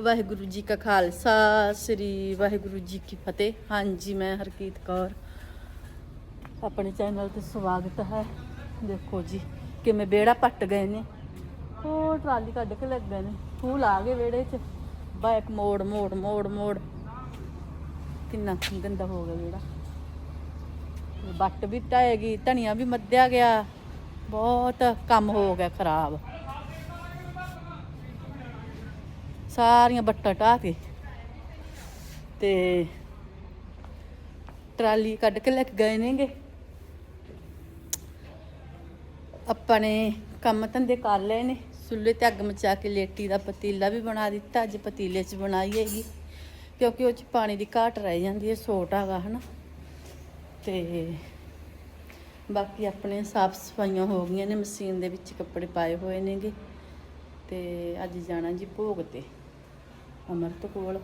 ਵਾਹਿਗੁਰੂ ਜੀ ਕਾ ਖਾਲਸਾ, ਸ੍ਰੀ ਵਾਹਿਗੁਰੂ ਜੀ ਕੀ ਫਤਿਹ। ਹਾਂਜੀ, ਮੈਂ ਹਰਕੀਤ ਕੌਰ। ਆਪਣੇ ਚੈਨਲ ਤੇ ਸਵਾਗਤ ਹੈ। ਦੇਖੋ ਜੀ, ਕਿਵੇਂ ਬੇੜਾ ਪੱਟ ਗਏ ਨੇ। ਉਹ ਟਰਾਲੀ ਕੱਢ ਕੇ ਲੱਗ ਗਏ ਨੇ। ਫੂਲ ਆ ਗਏ ਵਿਹੜੇ 'ਚ। ਬਾਈਕ ਮੋੜ ਮੋੜ ਮੋੜ ਮੋੜ। ਕਿੰਨਾ ਗੰਦਾ ਹੋ ਗਿਆ ਵਿਹੜਾ। ਤੇ ਬੱਟ ਵੀ ਟਾਏਗੀ ਧਨੀਆ ਵੀ ਮੱਧਿਆ ਗਿਆ। ਬਹੁਤ ਕੰਮ ਹੋ ਗਿਆ ਖਰਾਬ। ਸਾਰੀਆਂ ਬੱਟਾਂ ਢਾਹ ਕੇ ਤੇ ਟਰਾਲੀ ਕੱਢ ਕੇ ਲੈ ਕੇ ਗਏ ਨੇਗੇ। ਆਪਾਂ ਨੇ ਕੰਮ ਧੰਦੇ ਕਰ ਲਏ ਨੇ। ਸੁੱਲੇ ਤੇ ਅੱਗ ਮਚਾ ਕੇ ਲੇਟੀ ਦਾ ਪਤੀਲਾ ਵੀ ਬਣਾ ਦਿੱਤਾ, ਅੱਜ ਪਤੀਲੇ 'ਚ ਬਣਾਈ ਹੈਗੀ। ਕਿਉਂਕਿ ਉਹ 'ਚ ਪਾਣੀ ਦੀ ਘਾਟ ਰਹਿ ਜਾਂਦੀ ਹੈ, ਸੋਟ ਹੈਗਾ ਹਨਾ। ਤੇ ਬਾਕੀ ਆਪਣੇ ਸਾਫ਼ ਸਫਾਈਆਂ ਹੋ ਗਈਆਂ ਨੇ, ਮਸ਼ੀਨ ਦੇ ਵਿੱਚ ਕੱਪੜੇ ਪਾਏ ਹੋਏ ਨੇਗੇ। ਤੇ ਅੱਜ ਜਾਣਾ ਜੀ ਭੋਗ ਤੇ। ਅਮਰਤ ਕੋਲ।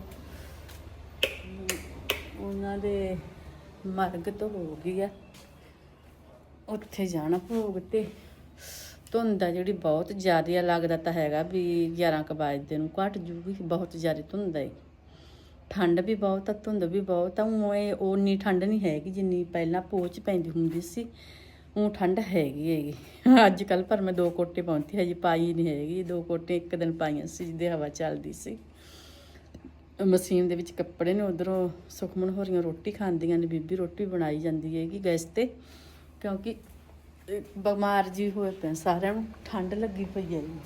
ਉਹਨਾਂ ਦੇ ਮਰਗ ਤੋਂ ਹੋ ਗਈ ਆ। ਉੱਥੇ ਜਾਣਾ ਭੋਗ ਤੇ। ਧੁੰਦ ਆ ਜਿਹੜੀ ਬਹੁਤ ਜ਼ਿਆਦਾ ਲੱਗਦਾ ਤਾਂ ਹੈਗਾ ਵੀ 11 ਕੁ ਵਜੇ ਨੂੰ ਘਟ ਜੂਗੀ, ਬਹੁਤ ਜ਼ਿਆਦਾ ਧੁੰਦ ਹੈ ਠੰਡ ਵੀ ਬਹੁਤ ਆ, ਧੁੰਦ ਵੀ ਬਹੁਤ ਆ। ਊਂ ਇਹ ਓਨੀ ਠੰਡ ਨਹੀਂ ਹੈਗੀ ਜਿੰਨੀ ਪਹਿਲਾਂ ਪੋਚ ਪੈਂਦੀ ਹੁੰਦੀ ਸੀ। ਉਹ ਠੰਡ ਹੈਗੀ ਹੈਗੀ। ਅੱਜ ਕੱਲ ਪਰ ਮੈਂ ਦੋ ਕੋਟੇ ਪਾਉਂਦੀ ਹਜੇ ਪਾਈ ਨਹੀਂ ਹੈਗੀ। ਦੋ ਕੋਟੇ ਇੱਕ ਦਿਨ ਪਾਈਆਂ ਸੀ, ਜਿਹਦੇ ਹਵਾ ਚੱਲਦੀ ਸੀ। ਮਸ਼ੀਨ ਦੇ ਵਿੱਚ ਕੱਪੜੇ ਨੇ, ਉਧਰੋਂ ਸੁਖਮਨ ਹੋਰੀਆਂ ਰੋਟੀ ਖਾਂਦੀਆਂ ਨੇ, ਬੀਬੀ ਰੋਟੀ ਬਣਾਈ ਜਾਂਦੀ ਹੈਗੀ ਗੈਸ ਤੇ, ਕਿਉਂਕਿ ਬਿਮਾਰ ਜੀ ਹੋਏ ਪਏ ਸਾਰਿਆਂ ਨੂੰ, ਠੰਡ ਲੱਗੀ ਪਈ ਹੈ ਜੀ।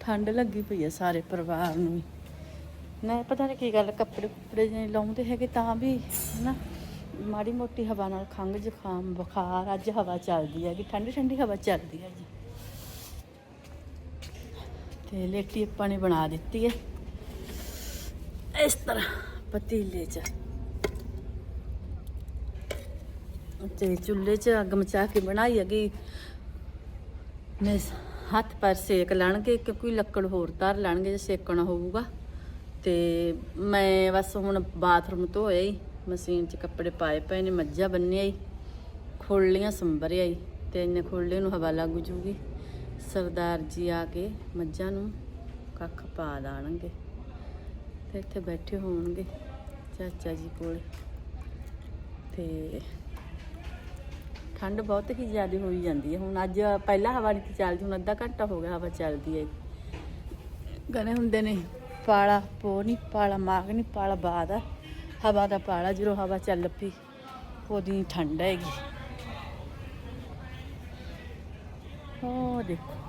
ਠੰਡ ਲੱਗੀ ਪਈ ਹੈ ਸਾਰੇ ਪਰਿਵਾਰ ਨੂੰ ਹੀ। ਨਾ ਪਤਾ ਨਹੀਂ ਕੀ ਗੱਲ, ਕੱਪੜੇ ਕੁੱਪੜੇ ਜਿਹੇ ਲਾਉਂਦੇ ਹੈਗੇ ਤਾਂ ਵੀ ਨਾ ਮਾੜੀ ਮੋਟੀ ਹਵਾ ਨਾਲ ਖੰਘ ਜ਼ੁਕਾਮ ਬੁਖਾਰ, ਅੱਜ ਹਵਾ ਚੱਲਦੀ ਹੈਗੀ, ਠੰਡੀ ਠੰਡੀ ਹਵਾ ਚੱਲਦੀ ਹੈ ਜੀ। ਤੇ ਲੇਟੀ ਆਪਾਂ ਨੇ ਬਣਾ ਦਿੱਤੀ ਹੈ। ਇਸ ਤਰ੍ਹਾਂ ਪਤੀਲੇ 'ਚ ਤੇ ਚੁੱਲ੍ਹੇ 'ਚ ਅੱਗ ਮਚਾ ਕੇ ਬਣਾਈ ਹੈਗੀ ਮੈਂ ਹੱਥ ਪਰ ਸੇਕ ਲੈਣਗੇ ਕਿਉਂਕਿ ਲੱਕੜ ਹੋਰ ਧਰ ਲੈਣਗੇ ਜੇ ਸੇਕਣਾ ਹੋਊਗਾ ਤੇ ਮੈਂ ਬਸ ਹੁਣ ਬਾਥਰੂਮ ਧੋਇਆ ਹੀ ਮਸ਼ੀਨ 'ਚ ਕੱਪੜੇ ਪਾਏ ਪਏ ਨੇ ਮੱਝਾਂ ਬੰਨਿਆ ਹੀ ਖੋਲੀਆਂ ਸੰਭਰਿਆ ਹੀ ਤੇ ਇੰਨੇ ਖੋਲੇ ਨੂੰ ਹਵਾ ਲੱਗ ਜੂਗੀ ਸਰਦਾਰ ਜੀ ਆ ਕੇ ਮੱਝਾਂ ਨੂੰ ਕੱਖ ਪਾ ਦੇਣਗੇ ਇੱਥੇ ਬੈਠੇ ਹੋਣਗੇ ਚਾਚਾ ਜੀ ਕੋਲ। ਤੇ ਠੰਡ ਬਹੁਤ ਹੀ ਜ਼ਿਆਦਾ ਹੋਈ ਜਾਂਦੀ ਹੈ। ਹੁਣ ਅੱਜ ਪਹਿਲਾਂ ਹਵਾ ਨਹੀਂ ਚੱਲਦੀ, ਹੁਣ ਅੱਧਾ ਘੰਟਾ ਹੋ ਗਿਆ ਹਵਾ ਚੱਲਦੀ ਹੈ। ਗਨੇ ਹੁੰਦੇ ਨੇ ਪਾਲਾ ਪੋ ਨਹੀਂ, ਪਾਲਾ ਮਾਗ ਨਹੀਂ, ਪਾਲਾ ਬਾਦ ਹਵਾ ਦਾ ਪਾਲਾ ਜਦੋਂ ਹਵਾ ਚੱਲ ਪਈ, ਉਹਦੀ ਠੰਡ ਹੈਗੀ। ਉਹ ਦੇਖੋ।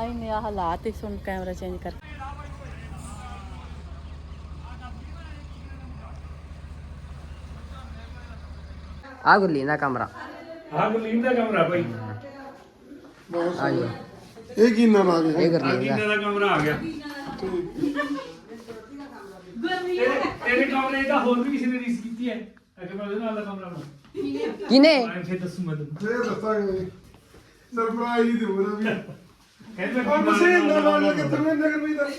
ਆਈ ਨੇ ਆਹ ਹਾਲਾਤ ਹੀ ਸੁਣ ਕੈਮਰਾ ਚੇਂਜ ਕਰ ਆ ਗੁੱਲੀ ਦਾ ਕਮਰਾ ਹਾਂ ਗੁਰਲੀਨ ਦਾ ਕਮਰਾ ਭਾਈ ਆ ਜੀ ਇਹ ਕੀ ਨਾਮ ਆ ਗਿਆ ਇਹ ਆ ਗੁਰਲੀ ਦਾ ਕਿੰਨੇ ਦਾ ਕਮਰਾ ਆ ਗਿਆ ਤੇਰੇ ਤੇਰੇ ਕਮਰੇ ਦਾ ਹੋਰ ਵੀ ਕਿਸੇ ਨੇ ਰੀਸ ਕੀਤੀ ਹੈ ਅਗੇ ਮੈਂ ਉਹਦੇ ਨਾਲ ਦਾ ਕਮਰਾ ਬਣਾ ਕਿਨੇ ਮੈਂ ਫਿਰ ਦੱਸੂ ਮੈਂ ਤੈਨੂੰ ਫੇਰ ਦੱਸਾਂਗੇ ਸਰਪ੍ਰਾਈਜ਼ ਹੀ ਦੇਵਾਂ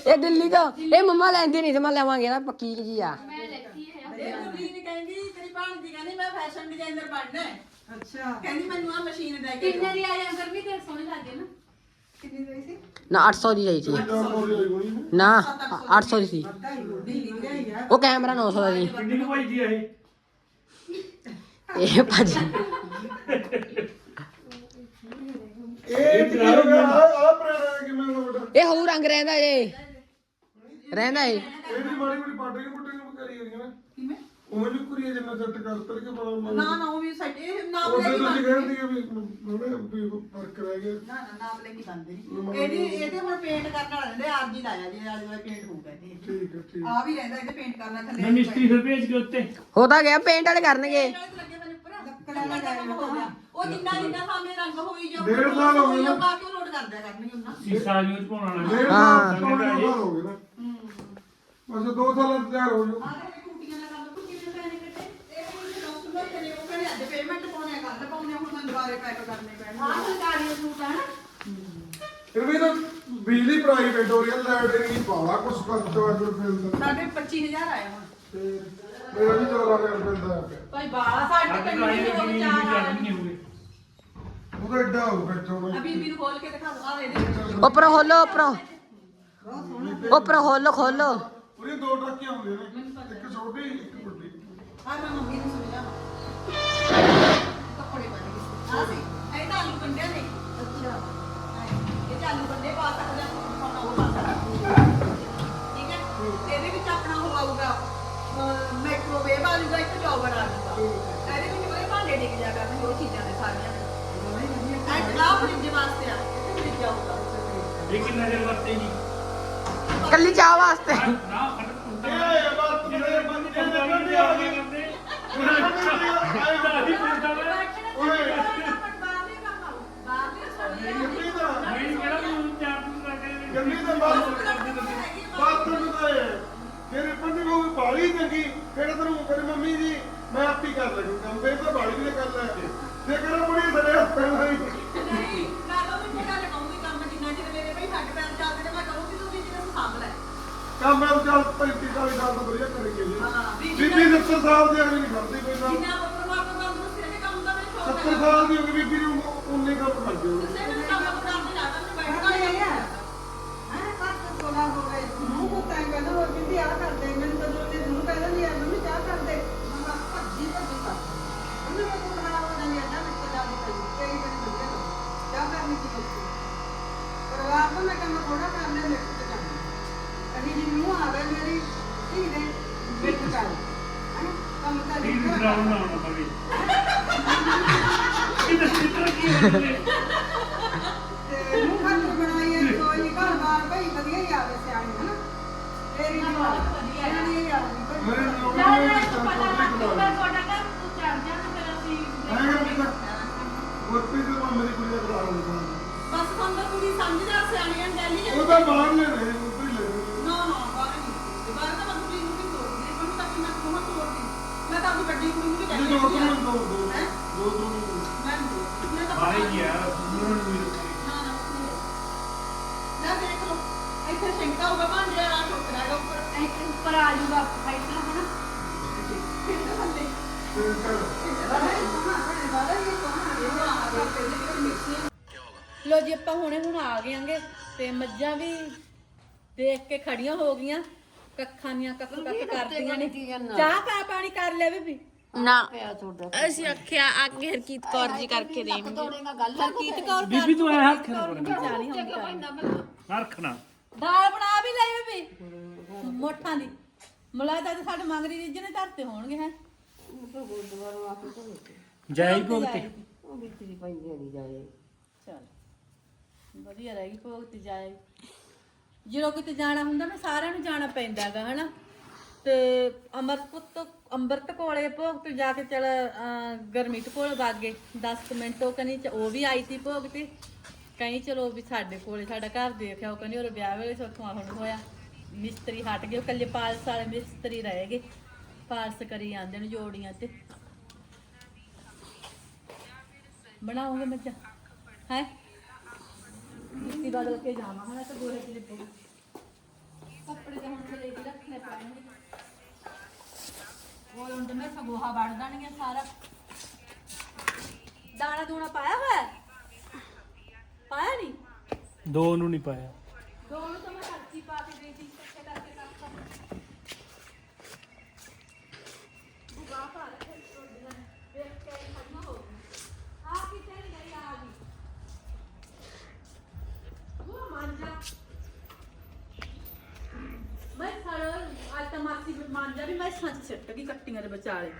ਇਹ ਦਿੱਲੀ ਤੋਂ ਇਹ ਮੰਮਾ ਲੈਂਦੀ ਨਹੀਂ ਤੇ ਮੈਂ ਲਵਾਂਗੇ ਨਾ ਪੱਕੀ ਜੀ ਆ। ਇਹ ਗੁਰਲੀਨ ਕਹਿੰਦੀ ਤੇਰੀ ਭਾਣ ਦੀ ਕਹਿੰਦੀ ਮੈਂ ਫੈਸ਼ਨ ਡਿਜ਼ਾਈਨਰ ਬਣਨਾ ਹੈ। ਅੱਛਾ। ਕਹਿੰਦੀ ਮੈਨੂੰ ਆ ਮਸ਼ੀਨ ਦੇ ਕੇ ਕਿੰਨੇ ਦੀ ਆਈ ਅੰਦਰ ਵੀ ਤੇ ਸੋਹਣੀ ਲੱਗੇ ਨਾ। ਨਾ 800 ਦੀ ਆਈ ਸੀ। ਨਾ 800 ਦੀ। ਸੀ ਉਹ ਕੈਮਰਾ 900 ਦਾ ਸੀ। ਕਿੰਨੀ ਕੁ ਭਾਈ ਦੀ ਇਹ? ਇਹ ਭਾਜੀ। ਇਹ ਆ ਕਿਵੇਂ ਬੇਟਾ? ਇਹ ਰੰਗ ਰਹਿੰਦਾ ਏ। ਰਹਿੰਦਾ ਏ। ਇਹਦੀ ਮਾੜੀ ਮਾੜੀ ਪਾਟਰੀ ਪੁੱਟਰੀ ਨੂੰ ਕਰੀ ਹੋਈ ਨਾ ਕਿਵੇਂ? ਉਹ ਵੀ ਕੁਰੀਏ ਜਿੰਨਾ ਸੈੱਟ ਕਰ ਤਰ ਕੇ ਬਣਾ ਨਾ ਨਾ ਉਹ ਵੀ ਸਾਡੇ ਇਹ ਨਾਪ ਉਹ ਲੈ ਕੇ ਤੁਸੀਂ ਬੰਦ ਕਹਿੰਦੀ ਕਿ ਵੀ ਉਹਨੇ ਵੀ ਫ਼ਰਕ ਰਹਿ ਗਿਆ। ਨਾ ਨਾ ਨਾਪ ਲੈ ਕੇ ਬੰਦ ਨਹੀਂ ਇਹਦੀ ਇਹਦੇ ਹੁਣ ਪੇਂਟ ਕਰਨ ਵਾਲਾ ਰਹਿੰਦਾ ਆਪ ਜੀ ਲਾਇਆ ਜੀ ਆਲੇ ਵਾਲੇ ਪੇਂਟ ਹੋਊਗਾ ਇਹਦੇ। ਠੀਕ ਹੈ ਠੀਕ ਆ। ਵੀ ਰਹਿੰਦਾ ਇਹਦੇ ਪੇਂਟ ਕਰਨਾ ਥੱਲੇ ਮੈਂ ਮਿਸਤਰੀ ਫਿਰ ਭੇਜ ਕੇ ਉੱਤੇ। ਹੋ ਤਾਂ ਗਿਆ ਪੇਂਟ ਵਾਲੇ ਕਰਨਗੇ। ਲੱਗੇ ਮੈਨੂੰ ਉੱਪਰ ਲੱਕੜਾਂ ਦਾ ਕੰਮ ਹੋ ਗਿਆ? ਉਹ ਜਿੰਨਾ ਜਿੰਨਾ ਸਾਹਮਣੇ ਰੰਗ ਹੋਈ ਜਾਊ ਡੇਢ ਸਾਲ ਹੋ ਗਏ ਨਾ। ਪਾ ਕੇ ਲੋਡ ਕਰਦਿਆ ਕਰਨਗੇ ਉਹਨਾਂ ਸੀਸਾ ਨੂੰ ਪਾਉਣਾ ਨਾ ਡੇਢ ਹਾਂ। ਸਾਲ ਪੌਣੇ ਹੋ ਗਏ ਨਾ। ਬਸ ਦੋ ਸਾਲਾਂ ਚ ਤਿਆਰ ਹੋ ਜਾਊ। ਆਹ ਜਿਹੜੇ ਕੁੱਟੀਆਂ ਦਾ ਕੰਮ ਤੂੰ ਕਿਵੇਂ ਪੈਣੇ ਕੱਟੇ ਇਹ ਵੀ ਡਾਕੂਮੈਂਟ ਕਰੇ ਉਹ ਕਹਿੰਦੇ ਅੱਜ ਪੇਮੈਂਟ ਪਾਉਣੇ ਆ ਕੱਲ ਪਾਉਣੇ ਆ, ਹੁਣ ਮੈਨੂੰ ਦੁਬਾਰੇ ਪੈਕ ਕਰਨੇ ਪੈਣਗੇ। ਆਹ ਸਰਕਾਰੀ ਸੂਟ ਆ ਨਾ। ਫਿਰ ਵੀ ਤਾਂ ਬਿਜਲੀ ਪ੍ਰਾਈਵੇਟ ਹੋ ਰਹੀ ਹੈ ਲਾਈਟ ਨਹੀਂ ਪਾਵਾ ਕੁਛ ਅਗਰ ਫਿਰ ਸਾਡੇ 25000 ਆਏ ਹੁਣ। ਮੇਰਾ ਵੀ 14000 ਰੁਪਏ ਦਾ ਹੈ। ਭਾਈ ਬਾਲਾ ਸਾਡੇ ਆ ਨਹੀਂ ਹੋ ਗਏ ਉਹ ਉਹਦਾ ਐਡਾ ਹੋ ਗਿਆ ਚੋਣਾ ਬੀਬੀ ਨੂੰ ਖੋਲ ਕੇ ਦਿਖਾ ਦੋ ਆ ਇਹਦੇ ਉੱਪਰੋਂ ਖੋਲੋ ਉੱਪਰੋਂ। ਉੱਪਰੋਂ ਖੋਲੋ ਖੋਲੋ। ਉਹਦੇ ਦੋ ਟਰੱਕੀਆਂ ਹੁੰਦੀਆਂ ਨੇ ਇੱਕ ਛੋਟੀ ਇੱਕ ਵੱਡੀ। ਆ ਮੈਂ ਮੰਮੀ ਨੂੰ ਸਮਝਾ। ਕੱਪੜੇ ਪਾ ਦੇ ਆ ਸੀ ਇਹ ਤਾਂ ਆਲੂ ਕੰਡਿਆ ਨੇ ਅੱਛਾ। ਇਹ ਤਾਂ ਆਲੂ ਕੰਡੇ ਪਾ ਆ ਜਾਊਗਾ ਇੱਕ ਜੋਬਰ ਆ ਜਾਊਗਾ ਇਹਦੇ ਵਿੱਚ ਉਹਦੇ ਭਾਂਡੇ ਡਿੱਗ ਜਾ ਕਰਨਗੇ ਉਹ ਚੀਜ਼ਾਂ ਦੇ ਸਾਰੀਆਂ। ਐਂਡ ਆ ਫਰਿੱਜ ਵਾਸਤੇ ਆ ਇੱਥੇ ਫਰਿੱਜ ਆਊਗਾ ਇਹ ਕਿੰਨਾ ਚਿਰ ਵਰਤੇਗੀ ਕੱਲੀ ਚਾਹ ਵਾਸਤੇ। ਨਾ ਕੁੰਟਾ ਇਹ ਬਾਤ ਮੇਰੇ ਬੰਦੇ ਦੇ ਬੰਦੇ ਆ। ਗਏ ਦਾਦੀ ਪੁੱਛਦਾ ਵਾ। ਓਏ। ਮੈਂ ਹੀ ਕਰ ਲਗੀ ਕੰਮ ਫੇਰ ਤਾਂ ਬਾਲੀ ਵੀ ਕਰ ਲੈ ਤੇ ਕਿਹੜਾ ਬੜੀ ਸੜੇ ਪਹਿਲਾਂ ਹੀ। ਨਹੀਂ ਮੈਂ ਉਹ ਵੀ ਗੱਲ ਕਹੂੰਗੀ ਕੰਮ ਜਿੰਨਾ ਚਿਰ ਮੇਰੇ ਬਈ ਹੱਡ ਪੈਰ ਚੱਲਦੇ ਨੇ ਮੈਂ ਕਹੂੰਗੀ ਤੂੰ ਵੀ ਜਿਹਨੂੰ ਸਾਂਭ ਲੈ। ਕੰਮ ਮੈਂ ਚੱਲ 35 40 ਸਾਲ ਤੋਂ ਵਧੀਆ ਕਰੀ ਗਈ ਹਾਂ ਬੀਬੀ 70 ਸਾਲ ਦੀ ਅਗਲੀ ਨਹੀਂ ਕਰਦੀ ਕੋਈ ਕੰਮ ਜਿੰਨਾ ਪਰਮਾਤਮਾ ਤੰਦਰੁਸਤੀ ਰੱਖੇ ਕੰਮ ਦਾ ਮੈਨੂੰ ਸ਼ੌਕ 70 ਸਾਲ ਦੀ ਹੋ ਗਈ ਬੀਬੀ ਨੂੰ ਉਨੇ ਕੰਮ ਕਰ ਦਿਓ ਬਾਹਰ ਤਾਂ ਮੈਂ ਕੁੜੀ ਨੂੰ ਵੀ ਤੋੜਦੀ ਹੈ ਪਰ ਤਾਂ ਮੈਂ ਕੋਹਾਂ ਤੋੜਦੀ ਮੈਂ ਤਾਂ ਆਪਣੀ ਵੱਡੀ ਕੁੜੀ ਨੂੰ ਵੀ ਇਹ ਦੋ ਕਹਿੰਦੀ ਤੋਂ ਦੋ ਦੋ ਹੈਂ? ਦੋ ਦੋ ਨਹੀਂ ਮੈਂ ਤਾਂ ਬਾਰੇ ਗਿਆ ਸੁਣਨ ਨੂੰ ਵੀ ਰੱਖੇ ਨਾ ਨਾ ਨਾ ਲਓ ਇੱਥੇ ਸ਼ੰਕਾ ਹੋਗਾ ਭਾਂਡੇ ਆ ਟੋਕਰਾ ਹੈਗਾ ਉੱਪਰ। ਇੱਥੇ ਉੱਪਰ ਆ ਜਾਊਗਾ। ਹਾਈਟ ਲੋ ਜੀ ਆਪਾਂ ਹੁਣੇ ਹੁਣ ਆ ਗਏ ਆਂਗੇ ਤੇ ਮੱਝਾਂ ਵੀ ਦੇਖ ਕੇ ਖੜੀਆਂ ਹੋ ਗਈਆਂ। ਕੱਖਾਂ ਦੀਆਂ ਕੱਖ ਕੱਖ ਕਰਦੀਆਂ ਨੇ। ਚਾਹ ਪਾ ਪਾਣੀ ਕਰ ਲੈ ਬੀਬੀ। ਨਾ। ਅਸੀਂ ਆਖਿਆ ਅੱਗੇ ਹਰਕੀਤ ਕੌਰ ਜੀ ਕਰਕੇ ਦੇਣਗੇ। ਹਰਕੀਤ ਕੌਰ ਬੀਬੀ ਤੂੰ ਐ ਹੱਥ ਨਾ। ਰੱਖਣਾ ਦਾਲ ਬਣਾ ਵੀ ਲਈ ਬੀਬੀ। ਮੋਠਾਂ ਦੀ। ਮਲਾਈ ਤਾਂ ਸਾਡੇ ਮੰਗਰੀ ਰੀਜਨ ਧਰਤੇ ਹੋਣਗੇ ਹੈ। ਜਾਈ ਭੁਗਤੇ ਚਲ ਵਧੀਆ ਰਹੀ ਭੋਗਤੀ ਜਾਏ। ਜਦੋਂ ਕਿਤੇ ਜਾਣਾ ਹੁੰਦਾ ਨਾ ਸਾਰਿਆਂ ਨੂੰ ਜਾਣਾ ਪੈਂਦਾ ਹੈਗਾ ਹਨਾ? ਤੇ ਅਮਰਪੁੱਤ ਅੰਮ੍ਰਿਤ ਕੋਲੇ ਭੋਗ ਤੇ ਜਾ ਕੇ ਚਲ ਗਰਮੀਤ ਕੋਲ ਵਾਗੇ। 10 ਮਿੰਟ ਉਹ ਕਨੀ ਉਹ ਵੀ ਆਈ ਸੀ ਭੋਗ ਤੇ। ਕਹੀਂ ਚਲੋ ਵੀ ਸਾਡੇ ਕੋਲੇ ਸਾਡਾ ਘਰ ਦੇਖਿਆ ਉਹ ਕਹਿੰਦੀ ਉਹ ਵਿਆਹ ਵੇਲੇ ਸੋਥੋਂ ਹੁਣ ਹੋਇਆ। ਮਿਸਤਰੀ ਹਟ ਗਏ ਉਹ ਕੱਲੇ ਪਾਲਸ ਵਾਲੇ ਮਿਸਤਰੀ ਰਹਿ ਗਏ। ਪਾਲਸ ਕਰੀ ਜਾਂਦੇ ਨੇ ਜੋੜੀਆਂ ਤੇ। ਬਣਾਓਗੇ ਮੱਝਾਂ ਹੈ? ਮਿੱਟੀ ਬਦਲ ਕੇ ਜਾਵਾਂ ਹਨਾ ਤਾਂ ਗੋਹੇ ਚ ਲਿਪੋ। ਕੱਪੜੇ ਤਾਂ ਹੁਣ ਥੱਲੇ ਹੀ ਰੱਖਣੇ ਪੈਣਗੇ। ਉਹ ਹੁਣ ਮੈਂ ਸਗੋਹਾ ਵੜ ਦਾਣੀਆਂ ਸਾਰਾ। ਦਾਣਾ ਦੂਣਾ ਪਾਇਆ ਹੋਇਆ? ਹੈ? ਪਾਇਆ ਨਹੀਂ? ਦੋ ਨੂੰ ਨਹੀਂ ਪਾਇਆ। ਦੋ ਨੂੰ ਤਾਂ ਮੈਂ ਹੱਥੀ ਪਾ ਕੇ ਗਈ ਸੀ ਇਕੱਠੇ ਕਰਕੇ ਕੰਮ ਕਰ ਬੁਗਾ ਪਾ ਰੱਖੇ ਟੋਡੀਆਂ ਵੇਖ ਕੇ ਖੜਨਾ ਹੋ ਗਈ ਆ ਕੀ ਤੇਰੀ ਗਈ ਆ ਗਈ ਉਹ ਮਾਂਜਾ ਮੈਂ ਸਾਰਾ ਅੱਜ ਤਾਂ ਮਾਸੀ ਵੀ ਮੈਂ ਸੱਚ ਸਿੱਟ ਗਈ ਕੱਟੀਆਂ ਦੇ ਵਿਚਾਲੇ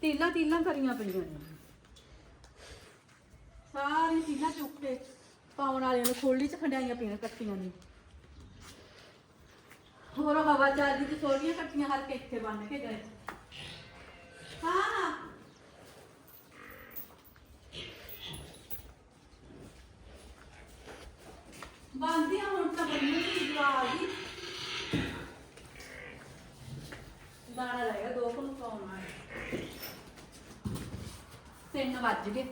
ਤੀਲਾਂ ਤੀਲਾਂ ਕਰੀਆਂ ਪਈਆਂ ਨੇ ਸਾਰੀ ਤੀਲਾਂ ਚੁੱਕ ਕੇ ਪਾਉਣ ਵਾਲਿਆਂ ਨੂੰ ਖੋਲੀ ਚ ਖੰਡਾਈਆਂ ਪਈਆਂ ਕੱਟੀਆਂ ਨੇ ਹੋਰ ਹਵਾ ਚੱਲਦੀ ਤੇ ਛੋਟੀਆਂ ਕੱਟੀਆਂ ਹਰ ਕੇ ਇੱਥੇ ਬੰਨ ਕੇ ਗਏ। ਹੁਣ ਤਾਂ ਦੀ ਆ ਗਈ ਦਾਣਾ ਦੋ ਪਾਉਣਾ ਤਿੰਨ ਵੱਜ ਗਏ।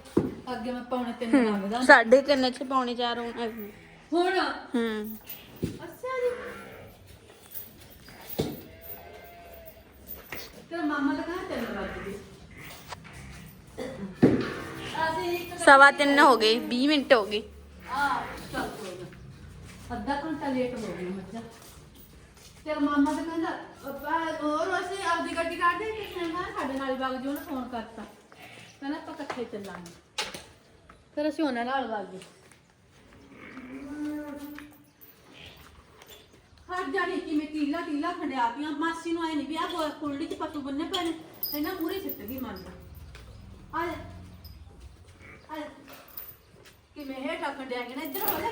ਅੱਗੇ ਮੈਂ ਪੌਣੇ ਤਿੰਨ ਸਾਡੇ ਤਿੰਨ ਚ ਪੌਣੇ ਚਾਰ ਹੋਣਾ ਹੁਣ ਹੂੰ। ਤੇਰਾ ਮਾਮਾ ਤਿੰਨ ਵੱਜ ਗਏ। ਅਸੀਂ ਇੱਕ ਸਵਾ ਤਿੰਨ ਹੋ ਗਏ 20 ਮਿੰਟ ਹੋ ਗਏ। ਆ ਚੱਲ ਕੋਈ ਨਾ। ਅੱਧਾ ਘੰਟਾ ਲੇਟ ਹੋ ਗਈ ਮੱਝਾਂ। ਤੇਰਾ ਮਾਮਾ ਤਾਂ ਕਹਿੰਦਾ ਅੱਬਾ ਹੋਰ ਅਸੀਂ ਆਪਦੀ ਗੱਡੀ ਕੱਢਦੇ ਕਿ ਕਹਿੰਦਾ ਸਾਡੇ ਨਾਲ ਵਗ ਜੀ ਉਹਨੇ ਫੋਨ ਕਰਤਾ। ਕਹਿੰਦਾ ਆਪਾਂ ਇਕੱਠੇ ਚੱਲਾਂਗੇ। ਫਿਰ ਅਸੀਂ ਉਹਨਾਂ ਨਾਲ ਵਗ ਗਏ। ਹਰ ਜਾਣੀ ਕਿਵੇਂ ਕੀਲਾ ਕੀਲਾ ਖੰਡਿਆਤੀਆਂ ਮਾਸੀ ਨੂੰ ਆਏ ਨਹੀਂ ਵੀ ਆ ਕੁਲੜੀ ਚ ਪੱਤੂ ਬੰਨੇ ਪਏ ਨੇ ਇਹਨਾਂ ਮੂਰੇ ਸਿੱਟ ਗਈ ਮੰਨ ਆ ਜਾ। ਆ ਜਾ। ਕਿਵੇਂ ਹੇਠਾਂ ਖੰਡਿਆ ਗਿਆ ਇੱਧਰ ਹੋ ਜਾ।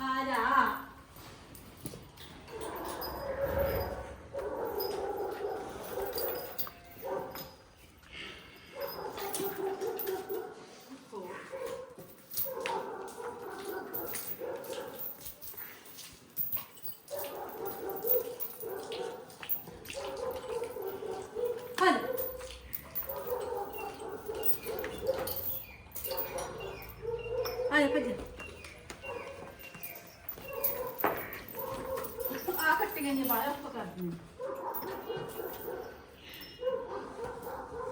ਆ ਜਾ ਹਲ ਆ ਜਾ ਭੱਜ ਆ ਕੱਟੀਆਂ ਨੇ ਬਾਹਰ ਉੱਪਰ ਕਰ ਦਿੰਦੀ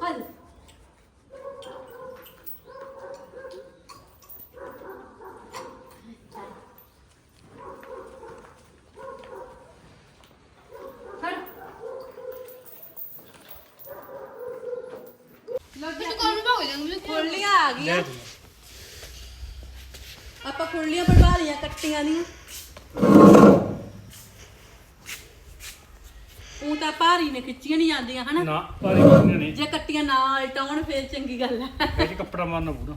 ਹਲ। ਹਲ। ਖੁਰਲੀਆਂ ਆ ਗਈਆਂ। ਆਪਾਂ ਖੁਰਲੀਆਂ ਬਣਵਾ ਲਈਆਂ ਕੱਟੀਆਂ ਦੀਆਂ ਉਹ ਤਾਂ ਭਾਰੀ ਨੇ ਖਿੱਚੀਆਂ ਨਹੀਂ ਜਾਂਦੀਆਂ ਹਨਾ? ਨਾ ਭਾਰੀ ਕਿੰਨੇ ਨੇ ਜੇ ਕੱਟੀਆਂ ਨਾ ਉਲਟਾਉਣ ਫੇਰ ਚੰਗੀ ਗੱਲ ਹੈ ਇਹ 'ਚ ਕੱਪੜਾ ਮਾਰਨਾ ਪੂਰਾ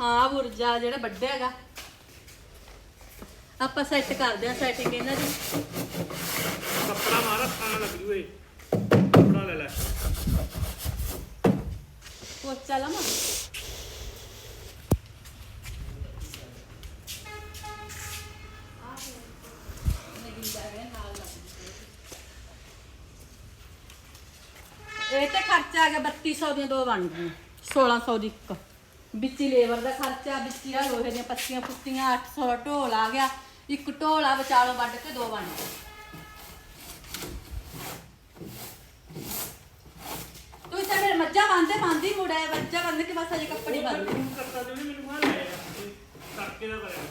ਹਾਂ ਬੁਰਜਾ ਜਿਹੜਾ ਵੱਡੇ ਹੈਗਾ। ਆਪਾਂ ਸੈੱਟ ਕਰਦੇ ਆ ਸੈਟਿੰਗ ਇਹਨਾਂ ਦੀ। ਕੱਪੜਾ ਮਾਰਾ ਖਾਣਾ ਲੱਗ ਜੂਏ ਕੱਪੜਾ ਲੈ ਲੈ। ਪੋਚਾ ਲਾਵਾਂ? ਇਹ ਤੇ ਖਰਚਾ ਆ ਗਿਆ 3200 ਦੀਆਂ ਦੋ ਬਣ ਗਈਆਂ 1600 ਦੀ ਇੱਕ। ਵਿੱਚੀ ਲੇਬਰ ਦਾ ਖਰਚਾ ਵਿੱਚੀ ਆ ਲੋਹੇ ਦੀਆਂ ਪੱਤੀਆਂ ਪੁੱਤੀਆਂ 800 ਦਾ ਢੋਲ ਆ ਗਿਆ ਇੱਕ ਢੋਲ ਵਿਚਾਲੋਂ ਵੱਢ ਕੇ ਦੋ ਬਣ ਗਏ। ਤੂੰ ਤਾਂ ਮੇਰੇ ਮੱਝਾਂ ਬੰਦੇ ਬੰਦੀ ਮੁੜਿਆ ਮੱਝਾਂ ਬੰਦ ਕੇ ਬਸ ਅਜੇ ਕੱਪੜੇ ਬੰਦ ਕਰਤਾ ਜੋ ਮੈਨੂੰ ਮਾਰ ਲੈ ਤੜਕੇ ਦਾ ਕਰਿਆ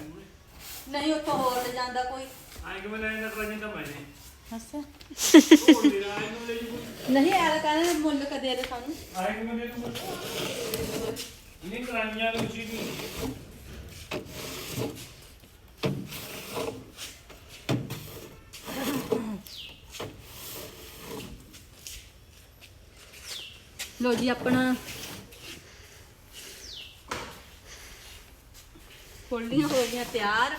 ਨਹੀਂ ਉੱਥੋਂ ਹੋਰ ਲੈ ਜਾਂਦਾ ਕੋਈ। ਆਏ ਕਿ ਮੈਂ ਲੈ ਜਾਂਦਾ ਜਾਂਦਾ ਮੈਂ ਨੂੰ ਜੂ ਨਹੀਂ ਯਾਰ ਕਹਿੰਦੇ ਮੁੱਲ ਕ ਦੇ ਸਾਨੂੰ। ਆਏ ਮੈਂ ਦੇ ਦੂੰ ਨਹੀਂ ਕਰਾਈਆਂ ਨੂੰ ਚੀਜ਼ ਨਹੀਂ ਲੋ ਜੀ ਆਪਣਾ ਖੋਲੀਆਂ ਹੋ ਗਈਆਂ ਤਿਆਰ।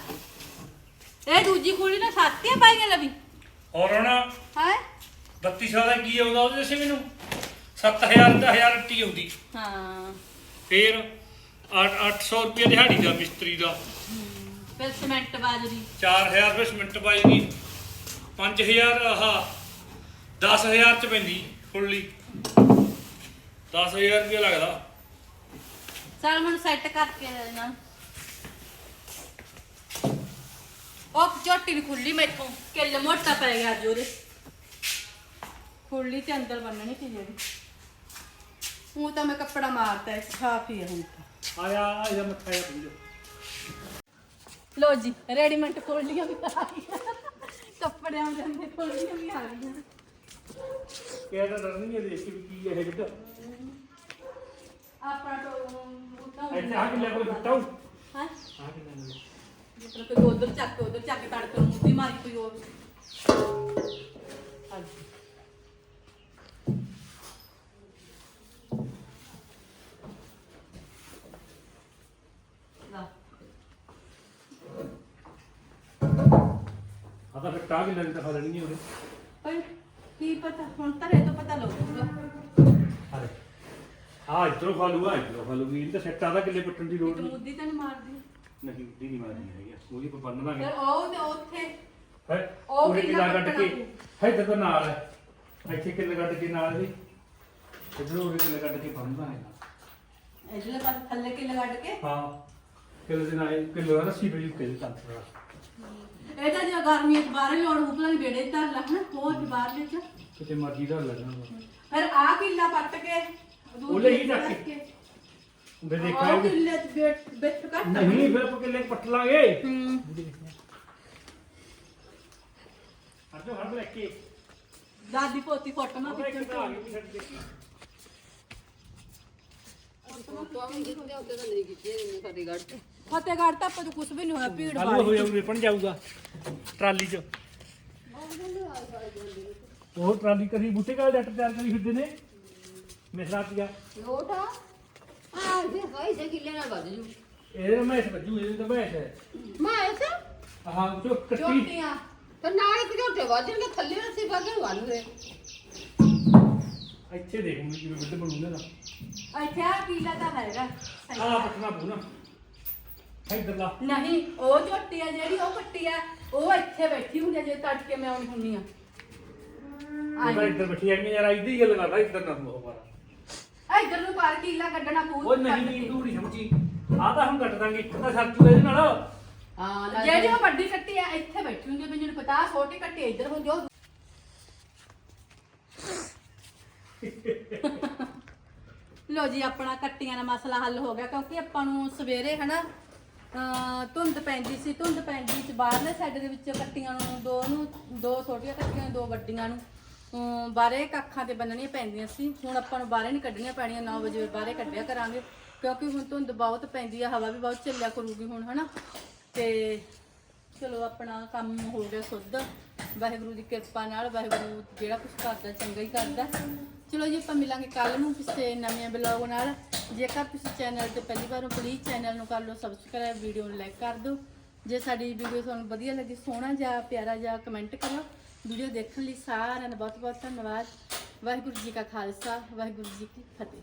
ਇਹ ਦੂਜੀ ਖੋਲੀ ਨਾ ਸਾਤੀਆਂ ਪਾਈਆਂ ਲਵੀ। ਹੋਰ ਹੁਣ ਹੈ? 3200 ਦਾ ਕੀ ਆਉਂਦਾ ਉਹਦੇ ਦੱਸੇ ਮੈਨੂੰ? 7000 ਦਾ 1000 ਟੀ ਆਉਂਦੀ। ਹਾਂ। ਫੇਰ 800 ਰੁਪਏ ਦਿਹਾੜੀ ਦਾ ਮਿਸਤਰੀ ਦਾ। ਫਿਰ ਸਿਮੈਂਟ ਬਾਜਰੀ। 4000 ਰੁਪਏ ਸਿਮੈਂਟ ਪਾਏਗੀ 5000 ਆਹ 10000 ਚ ਪੈਂਦੀ ਫੁੱਲੀ। 10000 ਰੁਪਏ ਲੱਗਦਾ। ਚੱਲ ਮੈਨੂੰ ਸੈੱਟ ਕਰਕੇ ਦੇ ਦੇਣਾ। ਉਹ ਝੋਟੀ ਵੀ ਖੁੱਲੀ ਮੈਥੋਂ। ਕਿੱਲ ਮੋਟਾ ਪੈ ਗਿਆ ਅੱਜ ਉਹਦੇ। ਖੁੱਲੀ ਤੇ ਅੰਦਰ ਬੰਨਣੀ ਸੀ ਜਿਹੜੀ। ਉਹ ਤਾਂ ਮੈਂ ਕੱਪੜਾ ਮਾਰਤਾ ਹੈ ਸਾਫ਼ ਹੀ ਹੈ ਹੁਣ ਤਾਂ। ਆਇਆ ਇਹਦਾ ਮੱਥਾ ਜਿਹਾ ਪੂਜੋ। ਲੋ ਜੀ ਰੈਡੀਮੈਂਟ ਖੋਲੀਆਂ ਵੀ ਆ ਗਈਆਂ ਕੱਪੜਿਆਂ ਦੇ ਅੰਦਰ ਖੋਲੀਆਂ ਵੀ ਆ ਗਈਆਂ ਕਿਹਾ ਤਾਂ ਡਰ ਨਹੀਂ ਦੇਖ ਕੇ ਵੀ ਕੀ ਇਹ ਜਿੱਦ। ਆਪਣਾ ਤੋਂ ਮੁੱਦਾ ਇੱਥੇ ਆ ਕਿੱਲੇ ਕੋਲ ਦਿੱਤਾ ਹਾਂ ਹਾਂ? ਆ ਕਿੱਲੇ ਜਿਸ ਕੋਈ ਉਧਰ ਚੱਕ ਉਧਰ ਚੱਕ ਤੜਕ ਨੂੰ ਮੁੱਦੀ ਮਾਰੀ ਕੋਈ ਹੋਰ। ਹਾਂਜੀ। ਆ ਤਾਂ ਫਿਰ ਟਾਹ ਕਿੱਲੇ ਦੀ ਦਿਖਾ ਦੇਣੀ ਉਹਨੇ। ਪਰ ਕੀ ਪਤਾ ਹੁਣ ਤਾਂ ਇਹ ਤੋਂ ਪਤਾ ਲੱਗੂਗਾ। ਆ ਇਧਰੋਂ ਖਾ ਲੂਗਾ ਇਧਰੋਂ ਖਾ ਲੂਗੀ ਇਹ ਤਾਂ ਸੈੱਟ ਆਦਾ ਕਿੱਲੇ ਪੱਟਣ ਦੀ ਲੋੜ ਇੱਕ ਨਹੀਂ। ਮੁੱਦੀ ਤਾਂ ਨਹੀਂ ਮਾਰਦੀ। ਨਹੀਂ ਦੀ ਨਹੀਂ ਮਾਰਨੀ ਹੈਗੀ। ਉਹਦੀ ਕੋਈ ਬੰਨ ਦਾਂਗੇ ਫਿਰ ਉਹ ਤੇ ਉੱਥੇ। ਹੈ ਉਹ ਉਹਦੇ ਕਿੱਲਾ ਕਿੱਲਾ ਕੱਢ ਕੇ। ਹੈ ਇੱਧਰ ਤਾਂ ਨਾਲ ਹੈ। ਇੱਥੇ ਕਿੱਲੇ ਕੱਢ ਕੇ ਨਾਲ ਹੀ ਇਧਰੋਂ ਉਹਦੇ ਕਿੱਲੇ ਕੱਢ ਕੇ ਬੰਨਦਾ ਹੈ ਇਹਦੇ ਪਾਸ ਥੱਲੇ ਕਿ ਲਗਾੜ ਕੇ। ਹਾਂ। ਕਿੱਲੇ ਦੇ ਨਾਲ ਕਿੱਲੇ ਦਾ ਰੱਸੀ ਪਈ ਕਿੱਲੇ ਤੱਕ ਇਹ ਤਾਂ ਜੇ ਗਰਮੀਆਂ ਚ ਬਾਹਰ ਲੋੜ ਉਪਲਾਂ ਦੀ ਬੇੜੇ ਲੱਗ ਨਾ ਹੋਰ ਬਾਹਰ ਲੈ ਚ ਕਿਤੇ ਮਰਜ਼ੀ ਦਾ ਲੱਗਣਾ ਫਿਰ ਆ ਕਿੱਲਾ ਪੱਟ ਕੇ ਉਹ ਲੈ ਹੀ ਚੱਕ ਕੇ। ਵੇ ਆਹ ਦੇਖਾਂਗੇ। ਕਿੱਲੇ ਚ ਬੈਠ ਬੈਠ ਕੱਟ ਨਹੀਂ ਫਿਰ ਆਪਾਂ ਕਿੱਲੇ ਪੱਟ ਲਾਂਗੇ। ਹੂੰ। ਹਟ ਜਾ ਹਟ ਲੈ ਕੇ ਦਾਦੀ ਪੋਤੀ ਫੋਟੋਆਂ ਉਹ ਇੱਕ ਖਿੱਚਣ ਤਾਂ ਆ ਗਈ ਛੱਡ ਦੇਖੀ। ਫਤਿਹਗੜ੍ਹ ਤਾਂ ਆਪਾਂ ਨੂੰ ਕੁਝ ਵੀ ਨਹੀਂ ਹੋਇਆ ਭੀੜ ਕੱਲ ਹੋ ਜਾਊ ਰਿਪਨ ਜਾਊਗਾ ਟਰਾਲੀ 'ਚ। ਉਹ ਟਰਾਲੀ ਕਰੀ ਬੂਟੇ ਕਾਲ ਡਾਕਟਰ ਤਿਆਰ ਕਰੀ ਫਿਰਦੇ ਨੇ? ਮਿਸਰਾ ਪੀਆ ਲੋਟਾ ਆ ਕਿੱਲੇ ਨਾਲ ਵੱਜ ਜੂ ਇਹਦੇ ਨਾਲ ਮੈਸ ਵੱਜੂ ਇਹਦੇ ਤਾਂ ਮੈਸ ਹੈ। ਮੈਂ ਐਸਾ ਆਹ ਚੋ ਕੱਟੀ ਚੋਟੀਆਂ ਤੇ ਨਾਲ ਇੱਕ ਝੋਟੇ ਵੱਜਣਗੇ ਥੱਲੇ ਰੱਸੀ ਪਾ ਕੇ ਵੱਲ ਦੇ। ਇੱਥੇ ਦੇਖ ਹੁਣ ਕਿਵੇਂ ਵੱਡੇ ਬਣੂਗੇ ਦਾ। ਇੱਥੇ ਆ ਕੀਲਾ ਤਾਂ ਹੈਗਾ। ਆਹ ਪੱਟਣਾ ਪੂਣਾ ਇੱਧਰ ਲਾ। ਨਹੀਂ ਉਹ ਝੋਟੀ ਆ ਜਿਹੜੀ ਉਹ ਕੱਟੀ ਆ। ਉਹ ਇੱਥੇ ਬੈਠੀ ਹੁੰਦੀ ਆ ਜੇ ਤੜਕੇ ਮੈਂ ਆਉਣੀ ਹੁੰਨੀ ਆ। ਇੱਧਰ ਬੈਠੀ ਆਈ ਯਾਰ ਇੱਧਰ ਹੀ ਗੱਲ ਕਰਦਾ ਇੱਧਰ ਨਾ ਹੋ ਮਾਰਾ ਇੱਧਰ ਨੂੰ ਪਾਰ ਕੀਲਾ ਕੱਢਣਾ ਪੂ ਉਹ ਨਹੀਂ ਨਹੀਂ ਤੂੰ ਨਹੀਂ ਸਮਝੀ। ਆਹ ਤਾਂ ਹੁਣ ਕੱਟ ਦਾਂਗੇ। ਇੱਕ ਤਾਂ ਸਰਜੂ ਇਹਦੇ ਨਾਲ। ਹਾਂ ਜਿਹੜੀ ਉਹ ਵੱਡੀ ਕੱਟੀ ਆ ਇੱਥੇ ਬੈਠੀ ਹੁੰਦੀ ਆ ਮੈਨੂੰ ਪਤਾ। ਛੋਟੀ ਕੱਟੀ ਇੱਧਰ ਹੁੰਦੀ ਆ, ਉਹ ਲੋ ਜੀ ਆਪਣਾ ਕੱਟੀਆਂ ਦਾ ਮਸਲਾ ਹੱਲ ਹੋ ਗਿਆ ਕਿਉਂਕਿ ਆਪਾਂ ਨੂੰ ਸਵੇਰੇ ਹਨਾ ਅਹ ਧੁੰਦ ਪੈਂਦੀ ਸੀ। ਧੁੰਦ ਪੈਂਦੀ ਸੀ ਬਾਹਰਲੇ ਸਾਈਡ ਦੇ ਵਿੱਚ ਕੱਟੀਆਂ ਨੂੰ ਦੋ ਨੂੰ ਦੋ ਛੋਟੀਆਂ ਕੱਟੀਆਂ ਦੋ ਵੱਡੀਆਂ ਨੂੰ। ਅਮ, ਬਾਹਰੇ ਕੱਖਾਂ ਤੇ ਬੰਨਣੀਆਂ ਪੈਂਦੀਆਂ ਸੀ। ਹੁਣ ਆਪਾਂ ਨੂੰ ਬਾਹਰੇ ਨਹੀਂ ਕੱਢਣੀਆਂ ਪੈਣੀਆਂ 9 ਵਜੇ ਬਾਹਰੇ ਕੱਢਿਆ ਕਰਾਂਗੇ। ਕਿਉਂਕਿ ਹੁਣ ਧੁੰਦ ਬਹੁਤ ਪੈਂਦੀ ਆ, ਹਵਾ ਵੀ ਬਹੁਤ ਚੱਲਿਆ ਕਰੂਗੀ ਹੁਣ, ਹਨਾ? ਤੇ ਚਲੋ, ਆਪਣਾ ਕੰਮ ਹੋ ਗਿਆ ਸੁੱਧ। ਵਾਹਿਗੁਰੂ ਦੀ ਕਿਰਪਾ ਨਾਲ, ਵਾਹਿਗੁਰੂ ਜਿਹੜਾ ਕੁਝ ਕਰਦਾ, ਚੰਗਾ ਹੀ ਕਰਦਾ। ਚਲੋ ਜੀ, ਆਪਾਂ ਮਿਲਾਂਗੇ ਕੱਲ ਨੂੰ ਕਿਸੇ ਨਵੇਂ ਬਲੌਗ ਨਾਲ। ਜੇਕਰ ਤੁਸੀਂ ਚੈਨਲ ਤੇ ਪਹਿਲੀ ਵਾਰ ਹੋ ਪਲੀਜ਼ ਚੈਨਲ ਨੂੰ ਕਰ ਲਓ ਸਬਸਕ੍ਰਾਈਬ ਵੀਡੀਓ ਨੂੰ ਲਾਈਕ ਕਰ ਦਿਓ। ਜੇ ਸਾਡੀ ਵੀਡੀਓ ਤੁਹਾਨੂੰ ਵਧੀਆ ਲੱਗੀ, ਸੋਹਣਾ ਜਾਂ ਪਿਆਰਾ ਜਾਂ ਕਮੈਂਟ ਕਰੋ ਵੀਡੀਓ ਦੇਖਣ ਲਈ ਸਾਰਿਆਂ ਦਾ ਬਹੁਤ ਬਹੁਤ ਧੰਨਵਾਦ। ਵਾਹਿਗੁਰੂ ਜੀ ਕਾ ਖਾਲਸਾ, ਵਾਹਿਗੁਰੂ ਜੀ ਕੀ ਫਤਿਹ।